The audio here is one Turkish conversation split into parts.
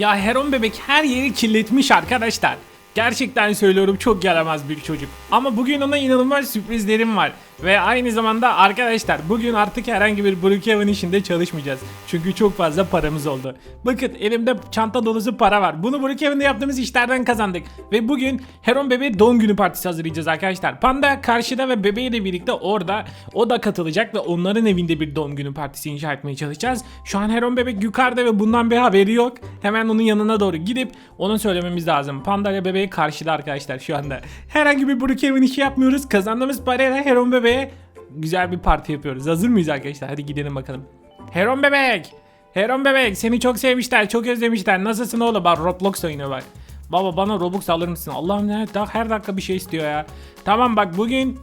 Ya Heron bebek her yeri kirletmiş arkadaşlar. Gerçekten söylüyorum çok yaramaz bir çocuk. Ama bugün ona inanılmaz sürprizlerim var. Ve aynı zamanda arkadaşlar bugün artık herhangi bir Brookhaven işinde çalışmayacağız. Çünkü çok fazla paramız oldu. Bakın elimde çanta dolusu para var. Bunu Brookhaven'da yaptığımız işlerden kazandık. Ve bugün Heron bebeğe doğum günü partisi hazırlayacağız arkadaşlar. Panda karşıda ve bebeğiyle birlikte orada. O da katılacak ve onların evinde bir doğum günü partisi inşa etmeye çalışacağız. Şu an Heron bebek yukarıda ve bundan bir haberi yok. Hemen onun yanına doğru gidip onu söylememiz lazım. Panda ile bebeği karşıda arkadaşlar şu anda. Herhangi bir Brookhaven işi yapmıyoruz. Kazandığımız parayla Heron bebeğe güzel bir parti yapıyoruz. Hazır mıyız arkadaşlar? Hadi gidelim bakalım. Heron bebek! Heron bebek seni çok sevmişler, çok özlemişler. Nasılsın oğlum? Bak Roblox oynuyor bak. Baba bana Robux alır mısın? Allah'ım ne daha her dakika bir şey istiyor ya. Tamam bak bugün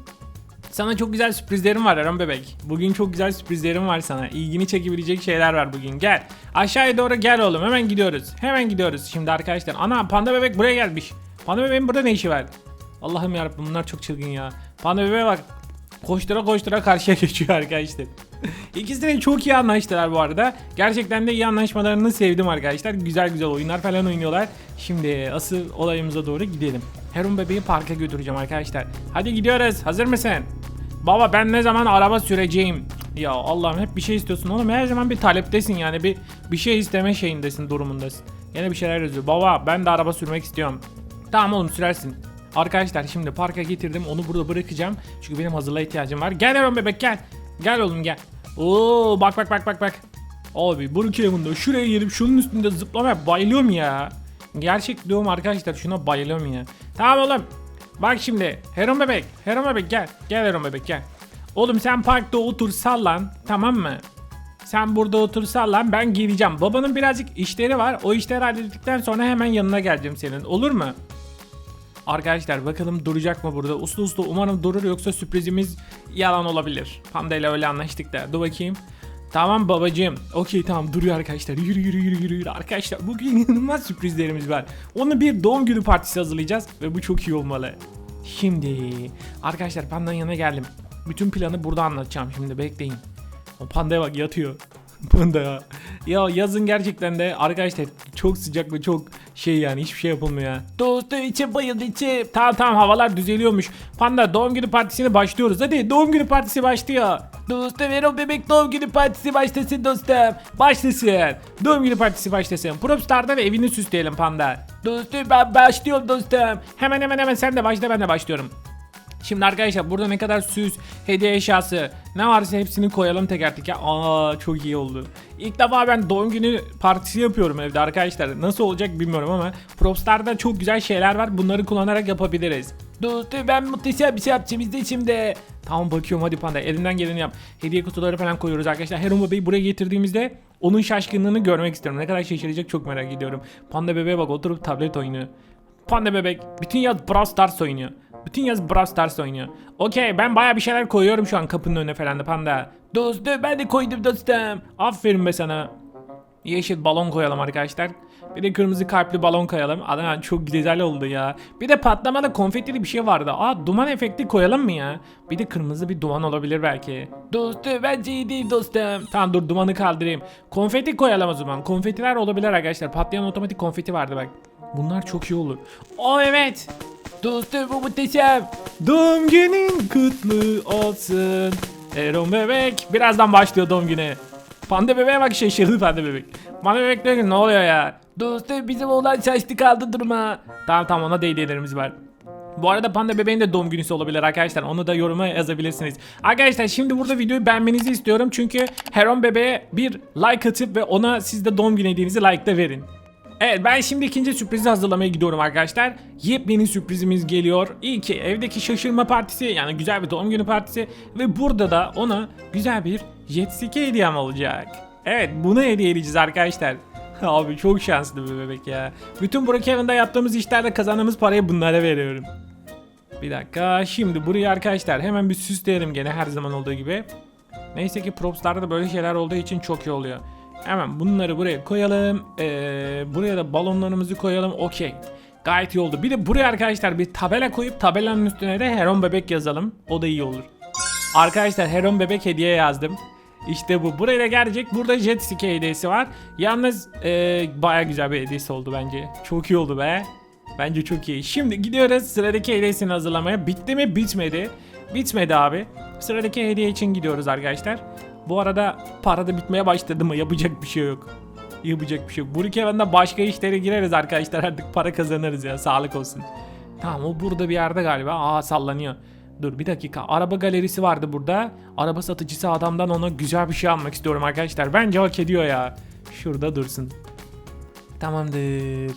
sana çok güzel sürprizlerim var Eren Bebek. Bugün çok güzel sürprizlerim var sana. İlgini çekebilecek şeyler var bugün. Gel. Aşağıya doğru gel oğlum. Hemen gidiyoruz. Hemen gidiyoruz şimdi arkadaşlar. Ana Panda Bebek buraya gelmiş. Panda Bebek'in burada ne işi var? Allah'ım yarabbim bunlar çok çılgın ya. Panda Bebek'e bak. Koştura koştura karşıya geçiyor arkadaşlar. İkisi de çok iyi anlaştılar bu arada. Gerçekten de iyi anlaşmalarını sevdim arkadaşlar. Güzel güzel oyunlar falan oynuyorlar. Şimdi asıl olayımıza doğru gidelim. Heron bebeği parka götüreceğim arkadaşlar. Hadi gidiyoruz. Hazır mısın? Baba ben ne zaman araba süreceğim? Ya Allah'ım hep bir şey istiyorsun oğlum. Her zaman bir taleptesin yani bir bir şey isteme şeyindesin durumundasın. Yine bir şeyler yazıyor. Baba ben de araba sürmek istiyorum. Tamam oğlum sürersin. Arkadaşlar şimdi parka getirdim onu burada bırakacağım. Çünkü benim hazırlığa ihtiyacım var. Gel Aaron bebek gel. Gel oğlum gel. Oo bak bak bak bak bak. Abi Brookhaven'da şuraya gelip şunun üstünde zıplamaya bayılıyorum ya. Gerçek diyorum arkadaşlar şuna bayılıyorum ya. Tamam oğlum. Bak şimdi Heron bebek. Heron bebek gel. Gel Heron bebek gel. Oğlum sen parkta otur sallan tamam mı? Sen burada otur sallan ben geleceğim. Babanın birazcık işleri var. O işleri hallettikten sonra hemen yanına geleceğim senin. Olur mu? Arkadaşlar bakalım duracak mı burada? Uslu uslu umarım durur yoksa sürprizimiz yalan olabilir. Panda ile öyle anlaştık da. Dur bakayım. Tamam babacığım. Okey tamam duruyor arkadaşlar. Yürü yürü yürü yürü yürü. Arkadaşlar bugün inanılmaz sürprizlerimiz var. Onu bir doğum günü partisi hazırlayacağız ve bu çok iyi olmalı. Şimdi arkadaşlar pandanın yanına geldim. Bütün planı burada anlatacağım şimdi bekleyin. O pandaya bak yatıyor. Panda ya. Ya yazın gerçekten de arkadaşlar çok sıcak ve çok şey yani hiçbir şey yapılmıyor ya. Dostum içim bayıldı içim. Tamam tamam havalar düzeliyormuş. Panda doğum günü partisine başlıyoruz. Hadi doğum günü partisi başlıyor. Dostum Erol Bebek doğum günü partisi başlasın dostum. Başlasın. Doğum günü partisi başlasın. Propstar'da ve evini süsleyelim Panda. Dostum ben başlıyorum dostum. Hemen hemen hemen sen de başla ben de başlıyorum. Şimdi arkadaşlar burada ne kadar süs, hediye eşyası ne varsa hepsini koyalım teker teker. Aa çok iyi oldu. İlk defa ben doğum günü partisi yapıyorum evde arkadaşlar. Nasıl olacak bilmiyorum ama Propstar'da çok güzel şeyler var. Bunları kullanarak yapabiliriz. Dostum ben muhteşem bir şey yapacağım izle şimdi. Tamam bakıyorum hadi panda elinden geleni yap. Hediye kutuları falan koyuyoruz arkadaşlar. Heron bebeği buraya getirdiğimizde onun şaşkınlığını görmek istiyorum. Ne kadar şaşıracak çok merak ediyorum. Panda bebeğe bak oturup tablet oynuyor. Panda bebek bütün yaz Brawl Stars oynuyor. Bütün yaz Brawl Stars oynuyor. Okey ben baya bir şeyler koyuyorum şu an kapının önüne falan da panda. Dostum ben de koydum dostum. Aferin be sana. Yeşil balon koyalım arkadaşlar. Bir de kırmızı kalpli balon koyalım. Adam çok güzel oldu ya. Bir de patlamalı konfetili bir şey vardı. Aa duman efekti koyalım mı ya? Bir de kırmızı bir duman olabilir belki. Dostum bence iyi değil dostum. Tamam dur dumanı kaldırayım. Konfeti koyalım o zaman. Konfetiler olabilir arkadaşlar. Patlayan otomatik konfeti vardı bak. Bunlar çok iyi olur. O evet. Dostum bu muhteşem. Doğum günün kutlu olsun. Eron bebek. Birazdan başlıyor doğum günü. Panda bebeğe bak şaşırdı panda bebek. Panda bebek diyor ki ne oluyor ya? Dostum bizim oğlan şaştı kaldı durma. Tamam tamam ona da hediyelerimiz var. Bu arada Panda bebeğin de doğum günüsü olabilir arkadaşlar. Onu da yoruma yazabilirsiniz. Arkadaşlar şimdi burada videoyu beğenmenizi istiyorum. Çünkü Heron bebeğe bir like atıp ve ona siz de doğum günü hediyenizi like da verin. Evet ben şimdi ikinci sürprizi hazırlamaya gidiyorum arkadaşlar. Yepyeni sürprizimiz geliyor. İyi ki evdeki şaşırma partisi yani güzel bir doğum günü partisi ve burada da ona güzel bir jet ski hediyem olacak. Evet bunu hediye edeceğiz arkadaşlar. Abi çok şanslı bir bebek ya. Bütün Brookhaven'da yaptığımız işlerde kazandığımız parayı bunlara veriyorum. Bir dakika şimdi burayı arkadaşlar hemen bir süsleyelim gene her zaman olduğu gibi. Neyse ki propslarda da böyle şeyler olduğu için çok iyi oluyor. Hemen bunları buraya koyalım. Ee, buraya da balonlarımızı koyalım. Okey. Gayet iyi oldu. Bir de buraya arkadaşlar bir tabela koyup tabelanın üstüne de Heron Bebek yazalım. O da iyi olur. Arkadaşlar Heron Bebek hediye yazdım. İşte bu. Buraya da gelecek. Burada jet ski hediyesi var. Yalnız e, baya güzel bir hediyesi oldu bence. Çok iyi oldu be. Bence çok iyi. Şimdi gidiyoruz sıradaki hediyesini hazırlamaya. Bitti mi? Bitmedi. Bitmedi abi. Sıradaki hediye için gidiyoruz arkadaşlar. Bu arada para da bitmeye başladı mı? Yapacak bir şey yok. Yapacak bir şey yok. Brookhaven'da başka işlere gireriz arkadaşlar. Artık para kazanırız ya. Sağlık olsun. Tamam o burada bir yerde galiba. Aa sallanıyor. Dur bir dakika. Araba galerisi vardı burada. Araba satıcısı adamdan ona güzel bir şey almak istiyorum arkadaşlar. Bence hak ediyor ya. Şurada dursun. Tamamdır.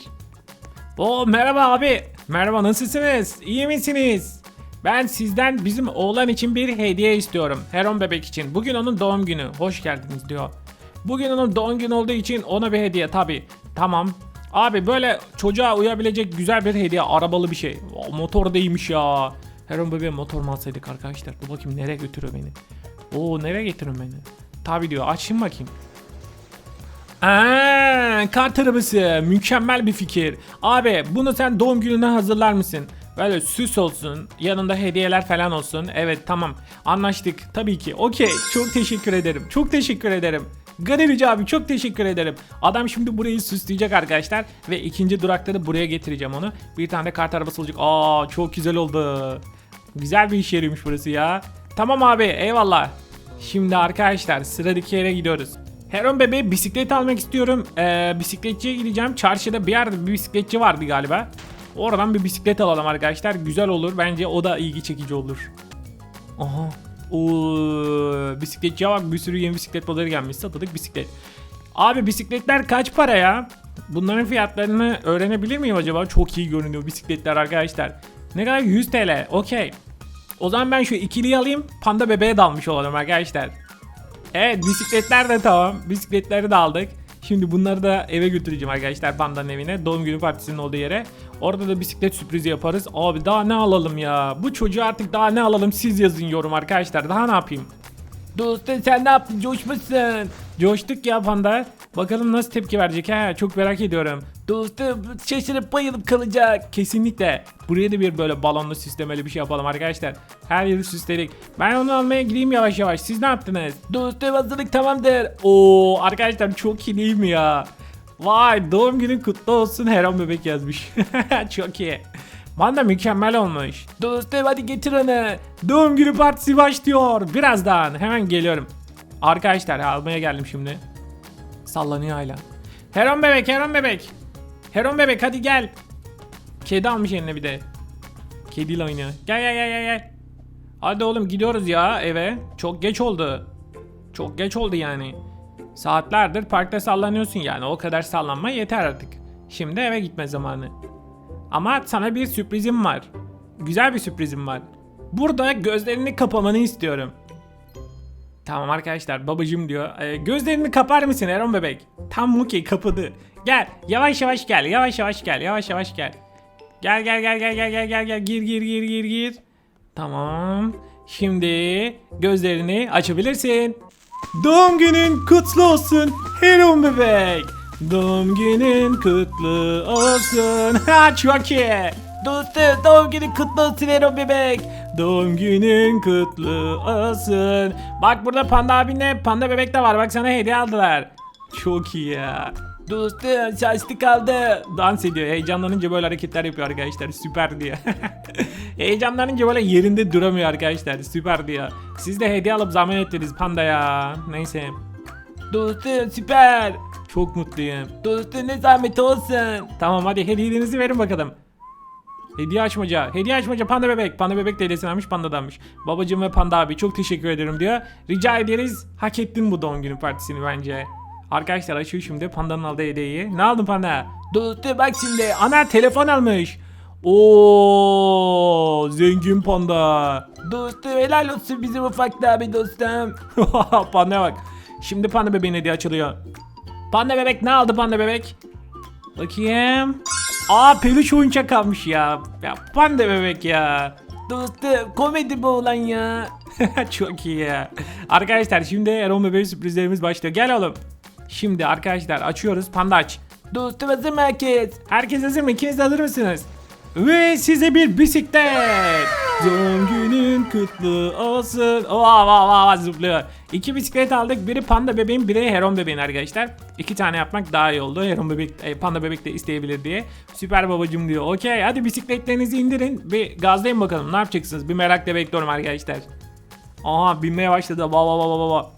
Oo merhaba abi. Merhaba nasılsınız? İyi misiniz? Ben sizden bizim oğlan için bir hediye istiyorum. Heron bebek için. Bugün onun doğum günü. Hoş geldiniz diyor. Bugün onun doğum günü olduğu için ona bir hediye tabi. Tamam. Abi böyle çocuğa uyabilecek güzel bir hediye. Arabalı bir şey. O, motor da iyiymiş ya. Heron bebeğe motor mu alsaydık arkadaşlar? Dur bakayım nereye götürüyor beni. Oo nereye getiriyor beni? Tabi diyor. Açayım bakayım. Aa, kart arabası mükemmel bir fikir. Abi bunu sen doğum gününe hazırlar mısın? Böyle süs olsun, yanında hediyeler falan olsun. Evet tamam anlaştık tabii ki. Okey çok teşekkür ederim. Çok teşekkür ederim. Galerici abi çok teşekkür ederim. Adam şimdi burayı süsleyecek arkadaşlar. Ve ikinci durakta da buraya getireceğim onu. Bir tane de kart arabası olacak. Aa çok güzel oldu. Güzel bir iş yeriymiş burası ya. Tamam abi eyvallah. Şimdi arkadaşlar sıradaki yere gidiyoruz. Heron bebeğe bisiklet almak istiyorum. Ee, bisikletçiye gideceğim. Çarşıda bir yerde bir bisikletçi vardı galiba. Oradan bir bisiklet alalım arkadaşlar. Güzel olur. Bence o da ilgi çekici olur. Aha. Oo, bisikletçiye bak bir sürü yeni bisiklet modeli gelmiş. Satılık bisiklet. Abi bisikletler kaç para ya? Bunların fiyatlarını öğrenebilir miyim acaba? Çok iyi görünüyor bisikletler arkadaşlar. Ne kadar? 100 TL. Okey. O zaman ben şu ikiliyi alayım. Panda bebeğe dalmış olalım arkadaşlar. Evet bisikletler de tamam. Bisikletleri de aldık. Şimdi bunları da eve götüreceğim arkadaşlar pandanın evine. Doğum günü partisinin olduğu yere. Orada da bisiklet sürprizi yaparız. Abi daha ne alalım ya? Bu çocuğa artık daha ne alalım siz yazın yorum arkadaşlar. Daha ne yapayım? Dostum sen ne yaptın? Coşmuşsun. Coştuk ya panda. Bakalım nasıl tepki verecek ha? Çok merak ediyorum. Dostum şaşırıp bayılıp kalacak. Kesinlikle. Buraya da bir böyle balonlu süslemeli bir şey yapalım arkadaşlar. Her yeri süsledik. Ben onu almaya gideyim yavaş yavaş. Siz ne yaptınız? Dostum hazırlık tamamdır. Oo arkadaşlar çok iyi değil mi ya? Vay doğum günün kutlu olsun Heron bebek yazmış. çok iyi. Bana mükemmel olmuş. Dostum hadi getir onu. Doğum günü partisi başlıyor. Birazdan hemen geliyorum. Arkadaşlar almaya geldim şimdi. Sallanıyor hala. Heron bebek, Heron bebek. Heron bebek hadi gel. Kedi almış eline bir de. Kediyle oynuyor. Gel gel gel gel gel. Hadi oğlum gidiyoruz ya eve. Çok geç oldu. Çok geç oldu yani. Saatlerdir parkta sallanıyorsun yani. O kadar sallanma yeter artık. Şimdi eve gitme zamanı. Ama sana bir sürprizim var. Güzel bir sürprizim var. Burada gözlerini kapamanı istiyorum. Tamam arkadaşlar babacım diyor. "Ee, gözlerini kapar mısın Eron bebek? Tam okey kapadı. Gel yavaş yavaş gel yavaş yavaş gel yavaş yavaş gel. Gel gel gel gel gel gel gel gel gir gir gir gir gir. Tamam. Şimdi gözlerini açabilirsin. Doğum günün kutlu olsun Heron bebek. Doğum günün kutlu olsun. Ha çok iyi. Dostum doğum günün kutlu olsun Heron bebek. Doğum günün kutlu olsun. Bak burada panda abinle panda bebek de var. Bak sana hediye aldılar. Çok iyi ya. Dostum şaştı kaldı. Dans ediyor. Heyecanlanınca böyle hareketler yapıyor arkadaşlar. Süper diyor. Heyecanlanınca böyle yerinde duramıyor arkadaşlar. Süper diyor. Siz de hediye alıp zahmet ettiniz panda ya. Neyse. Dostum süper. Çok mutluyum. Dostum ne zahmet olsun. Tamam hadi hediyenizi verin bakalım. Hediye açmaca. Hediye açmaca panda bebek. Panda bebek de hediyesini almış pandadanmış. Babacım ve panda abi çok teşekkür ederim diyor. Rica ederiz. Hak ettin bu doğum günü partisini bence. Arkadaşlar açıyor şimdi pandanın aldığı hediyeyi. Ne aldın panda? Dostum bak şimdi. Ana telefon almış. Oo zengin panda. Dostum helal olsun bizim ufak abi dostum. Pandaya bak. Şimdi panda bebeğin hediye açılıyor. Panda bebek ne aldı panda bebek? Bakayım. Aa peluş oyuncak almış ya. Ya panda bebek ya. Dostum komedi bu olan ya. Çok iyi ya. Arkadaşlar şimdi Erol bebeğin sürprizlerimiz başlıyor. Gel oğlum. Şimdi arkadaşlar açıyoruz. Panda aç. Dostum hazır mı herkes? Herkes hazır mı? İkiniz de hazır mısınız? Ve size bir bisiklet. Doğum günün kutlu olsun. Vaa vaa vaa zıplıyor. İki bisiklet aldık. Biri panda bebeğin, biri Heron bebeğin arkadaşlar. İki tane yapmak daha iyi oldu. Heron bebek, e, panda bebek de isteyebilir diye. Süper babacım diyor. Okey hadi bisikletlerinizi indirin. Bir gazlayın bakalım. Ne yapacaksınız? Bir merakla bekliyorum arkadaşlar. Aha binmeye başladı. Va va va va va.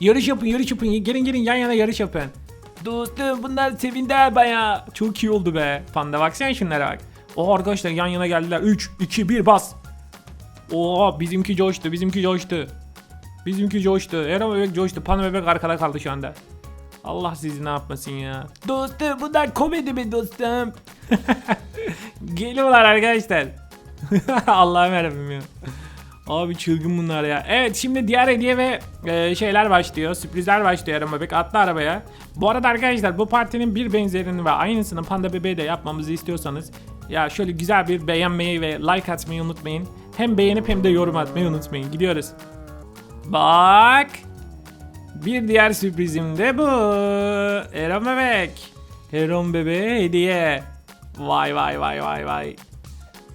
Yarış yapın yarış yapın. Gelin gelin yan yana yarış yapın. Dostum bunlar sevindi baya. Çok iyi oldu be. Panda baksana şunlara bak. O arkadaşlar yan yana geldiler. 3, 2, 1 bas. Oo bizimki coştu bizimki coştu. Bizimki coştu. Eren bebek coştu. Panda bebek arkada kaldı şu anda. Allah sizi ne yapmasın ya. Dostum bunlar komedi mi dostum? Geliyorlar arkadaşlar. Allah'ım yarabbim ya. Abi çılgın bunlar ya. Evet şimdi diğer hediye ve e, şeyler başlıyor. Sürprizler başlıyor Eren Bebek. Atla arabaya. Bu arada arkadaşlar bu partinin bir benzerini ve aynısını Panda Bebeğe de yapmamızı istiyorsanız ya şöyle güzel bir beğenmeyi ve like atmayı unutmayın. Hem beğenip hem de yorum atmayı unutmayın. Gidiyoruz. Bak. Bir diğer sürprizim de bu. Eren Bebek. Eren Bebeğe hediye. Vay vay vay vay vay.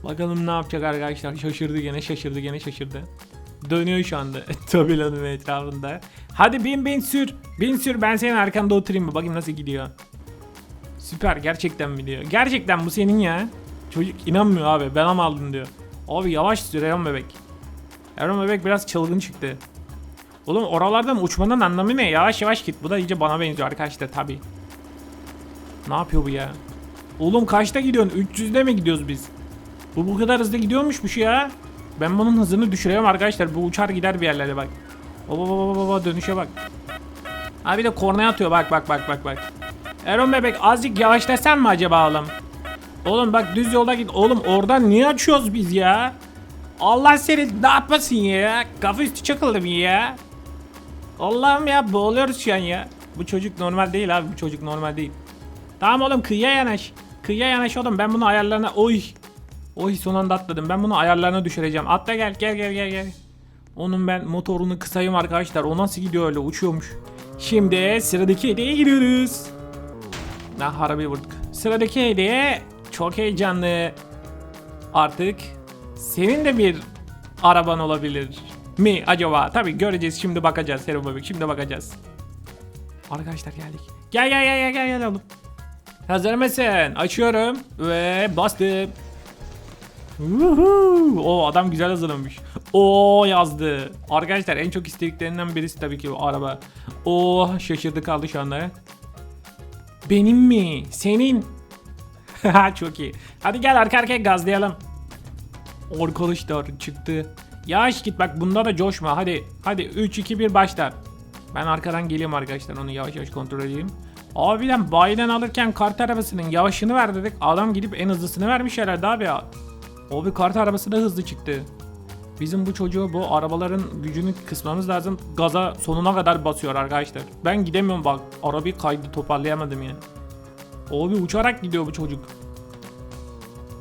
Bakalım ne yapacak arkadaşlar. Şaşırdı gene şaşırdı gene şaşırdı. Dönüyor şu anda tabelanın etrafında. Hadi bin bin sür. Bin sür ben senin arkanda oturayım mı? Bakayım nasıl gidiyor. Süper gerçekten mi diyor. Gerçekten bu senin ya. Çocuk inanmıyor abi ben ama aldım diyor. Abi yavaş sür Eren bebek. Eren bebek biraz çılgın çıktı. Oğlum oralardan uçmanın anlamı ne? Yavaş yavaş git. Bu da iyice bana benziyor arkadaşlar tabi. Ne yapıyor bu ya? Oğlum kaçta gidiyorsun? 300'de mi gidiyoruz biz? Bu bu kadar hızlı gidiyormuş bu şey ya. Ben bunun hızını düşüremem arkadaşlar. Bu uçar gider bir yerlere bak. Baba baba baba dönüşe bak. Abi de kornaya atıyor bak bak bak bak bak. Erol bebek azıcık yavaşlasan mı acaba oğlum? Oğlum bak düz yolda git. Oğlum oradan niye açıyoruz biz ya? Allah seni ne yapmasın ya? Kafa üstü çakıldım ya. Allah'ım ya boğuluyoruz şu an ya. Bu çocuk normal değil abi bu çocuk normal değil. Tamam oğlum kıyıya yanaş. Kıyıya yanaş oğlum ben bunu ayarlarına... Oy. Oy son anda atladım. Ben bunu ayarlarına düşüreceğim. Atla gel gel gel gel gel. Onun ben motorunu kısayım arkadaşlar. O nasıl gidiyor öyle uçuyormuş. Şimdi sıradaki hediyeye gidiyoruz. Nah harbi vurduk. Sıradaki hediye çok heyecanlı. Artık senin de bir araban olabilir mi acaba? Tabi göreceğiz şimdi bakacağız Hero Bebek şimdi bakacağız. Arkadaşlar geldik. Gel gel gel gel gel gel oğlum. Hazır mısın? Açıyorum ve bastım. Woohoo! O adam güzel hazırlamış. O yazdı. Arkadaşlar en çok istediklerinden birisi tabii ki bu araba. O şaşırdı kaldı şu anda. Benim mi? Senin. çok iyi. Hadi gel arka arkaya gazlayalım. Arkadaşlar çıktı. Yavaş git bak bunda da coşma. Hadi hadi 3 2 1 başla. Ben arkadan geliyorum arkadaşlar onu yavaş yavaş kontrol edeyim. Abiden bayiden alırken kart arabasının yavaşını ver dedik. Adam gidip en hızlısını vermiş herhalde abi ya. Abi kart arabası da hızlı çıktı. Bizim bu çocuğu bu arabaların gücünü kısmamız lazım. Gaza sonuna kadar basıyor arkadaşlar. Ben gidemiyorum bak. Arabayı kaydı toparlayamadım ya. Abi uçarak gidiyor bu çocuk.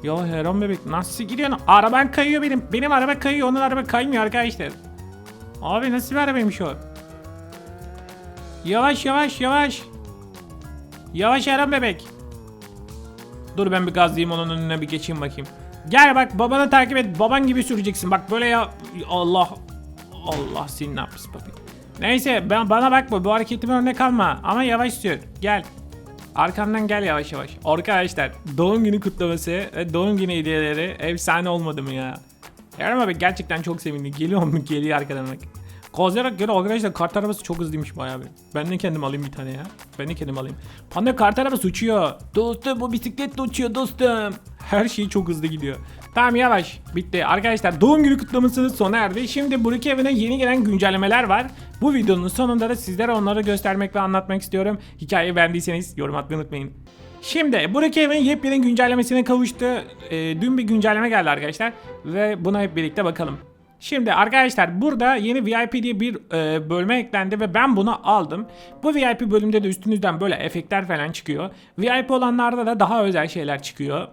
Ya Heron bebek nasıl gidiyorsun? Araban kayıyor benim. Benim araba kayıyor. Onun araba kaymıyor arkadaşlar. Abi nasıl bir arabaymış o? Yavaş yavaş yavaş. Yavaş Heron bebek. Dur ben bir gazlayayım onun önüne bir geçeyim bakayım. Gel bak babanı takip et. Baban gibi süreceksin. Bak böyle ya. Allah. Allah seni ne yapmış. Neyse ben bana bakma. Bu hareketime örnek alma. Ama yavaş sür. Gel. Arkamdan gel yavaş yavaş. Arkadaşlar doğum günü kutlaması ve doğum günü hediyeleri efsane olmadı mı ya? Yarım abi gerçekten çok sevindim. Geliyor mu? Geliyor arkadan bak. Kozlayarak göre arkadaşlar kart arabası çok hızlıymış bayağı bir. Ben de kendim alayım bir tane ya. Ben de kendim alayım. Panda kart arabası uçuyor. Dostum bu bisikletle uçuyor dostum. Her şey çok hızlı gidiyor. Tamam yavaş. Bitti. Arkadaşlar doğum günü kutlaması sona erdi. Şimdi Brookhaven'a yeni gelen güncellemeler var. Bu videonun sonunda da sizlere onları göstermek ve anlatmak istiyorum. Hikayeyi beğendiyseniz yorum atmayı unutmayın. Şimdi Brookhaven yepyeni güncellemesine kavuştu. Ee, dün bir güncelleme geldi arkadaşlar. Ve buna hep birlikte bakalım. Şimdi arkadaşlar burada yeni VIP diye bir e, bölme eklendi ve ben bunu aldım. Bu VIP bölümde de üstünüzden böyle efektler falan çıkıyor. VIP olanlarda da daha özel şeyler çıkıyor.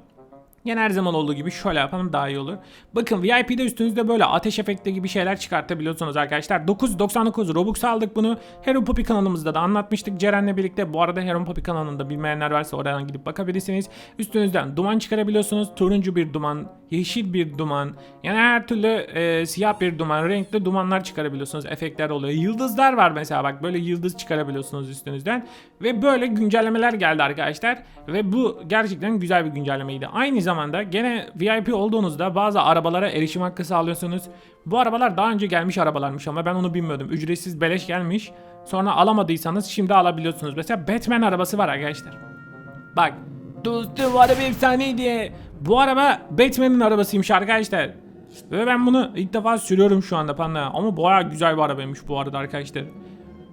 Yine her zaman olduğu gibi şöyle yapalım daha iyi olur. Bakın VIP'de üstünüzde böyle ateş efekti gibi şeyler çıkartabiliyorsunuz arkadaşlar. 9.99 Robux aldık bunu. Heron Poppy kanalımızda da anlatmıştık Ceren'le birlikte. Bu arada Heron Poppy kanalında bilmeyenler varsa oradan gidip bakabilirsiniz. Üstünüzden duman çıkarabiliyorsunuz. Turuncu bir duman yeşil bir duman, yani her türlü e, siyah bir duman, renkli dumanlar çıkarabiliyorsunuz. Efektler oluyor. Yıldızlar var mesela bak böyle yıldız çıkarabiliyorsunuz üstünüzden. Ve böyle güncellemeler geldi arkadaşlar. Ve bu gerçekten güzel bir güncellemeydi. Aynı zamanda gene VIP olduğunuzda bazı arabalara erişim hakkı sağlıyorsunuz. Bu arabalar daha önce gelmiş arabalarmış ama ben onu bilmiyordum. Ücretsiz beleş gelmiş. Sonra alamadıysanız şimdi alabiliyorsunuz. Mesela Batman arabası var arkadaşlar. Bak. Dostum araba efsaneydi. Bu araba Batman'in arabasıymış arkadaşlar. Ve ben bunu ilk defa sürüyorum şu anda panda. Ama baya güzel bir arabaymış bu arada arkadaşlar.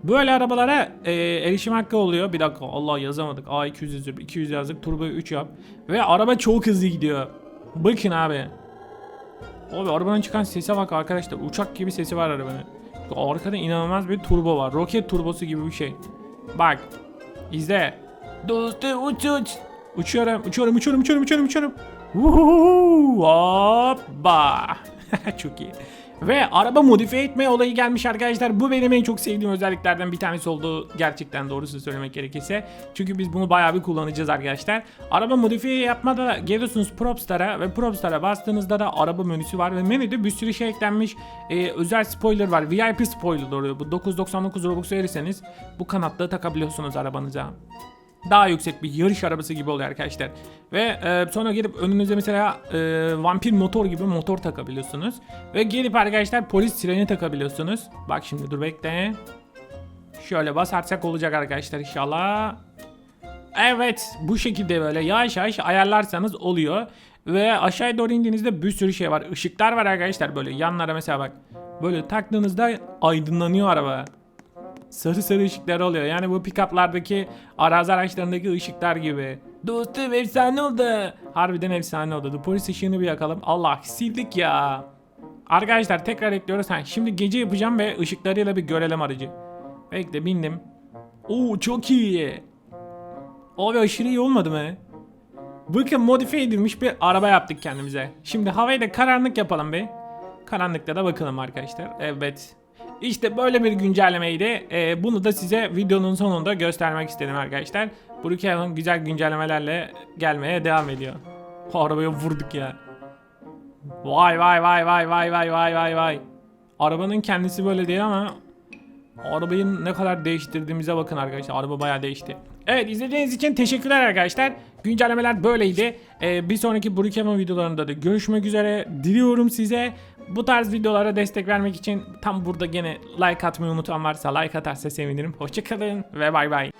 Böyle arabalara e, erişim hakkı oluyor. Bir dakika Allah yazamadık. A200 yazıyor. 200 yazdık. Turbo 3 yap. Ve araba çok hızlı gidiyor. Bakın abi. Abi arabanın çıkan sese bak arkadaşlar. Uçak gibi sesi var arabanın. Arkada inanılmaz bir turbo var. Roket turbosu gibi bir şey. Bak. İzle. Dostum uç uç. Uçuyorum, uçuyorum, uçuyorum, uçuyorum, uçuyorum, uçuyorum. Hoppa. çok iyi. Ve araba modifiye etme olayı gelmiş arkadaşlar. Bu benim en çok sevdiğim özelliklerden bir tanesi oldu. Gerçekten doğrusu söylemek gerekirse. Çünkü biz bunu bayağı bir kullanacağız arkadaşlar. Araba modifiye yapmada geliyorsunuz Propstar'a ve Propstar'a bastığınızda da araba menüsü var ve menüde bir sürü şey eklenmiş. Ee, özel spoiler var. VIP spoiler oluyor. Bu 999 Robux verirseniz bu kanatlığı takabiliyorsunuz arabanıza daha yüksek bir yarış arabası gibi oluyor arkadaşlar. Ve e, sonra gelip önünüze mesela e, vampir motor gibi motor takabiliyorsunuz. Ve gelip arkadaşlar polis sireni takabiliyorsunuz. Bak şimdi dur bekle. Şöyle basarsak olacak arkadaşlar inşallah. Evet bu şekilde böyle yavaş yavaş ayarlarsanız oluyor. Ve aşağıya doğru indiğinizde bir sürü şey var. Işıklar var arkadaşlar böyle yanlara mesela bak. Böyle taktığınızda aydınlanıyor araba sarı sarı ışıklar oluyor. Yani bu pick-up'lardaki arazi araçlarındaki ışıklar gibi. Dostum efsane oldu. Harbiden efsane oldu. Dur, Polis ışığını bir yakalım. Allah sildik ya. Arkadaşlar tekrar ekliyoruz. Ha, şimdi gece yapacağım ve ışıklarıyla bir görelim aracı. Bekle bindim. Oo çok iyi. Abi aşırı iyi olmadı mı? Bakın modifiye edilmiş bir araba yaptık kendimize. Şimdi havayı da karanlık yapalım be. Karanlıkta da bakalım arkadaşlar. Evet. İşte böyle bir güncellemeydi. Ee, bunu da size videonun sonunda göstermek istedim arkadaşlar. Brookhaven güzel güncellemelerle gelmeye devam ediyor. Arabaya vurduk ya. Vay vay vay vay vay vay vay vay vay. Arabanın kendisi böyle değil ama arabayı ne kadar değiştirdiğimize bakın arkadaşlar. Araba bayağı değişti. Evet izlediğiniz için teşekkürler arkadaşlar. Güncellemeler böyleydi. Ee, bir sonraki Brookhaven videolarında da görüşmek üzere. Diliyorum size. Bu tarz videolara destek vermek için tam burada gene like atmayı unutan varsa like atarsa sevinirim. Hoşçakalın ve bay bay.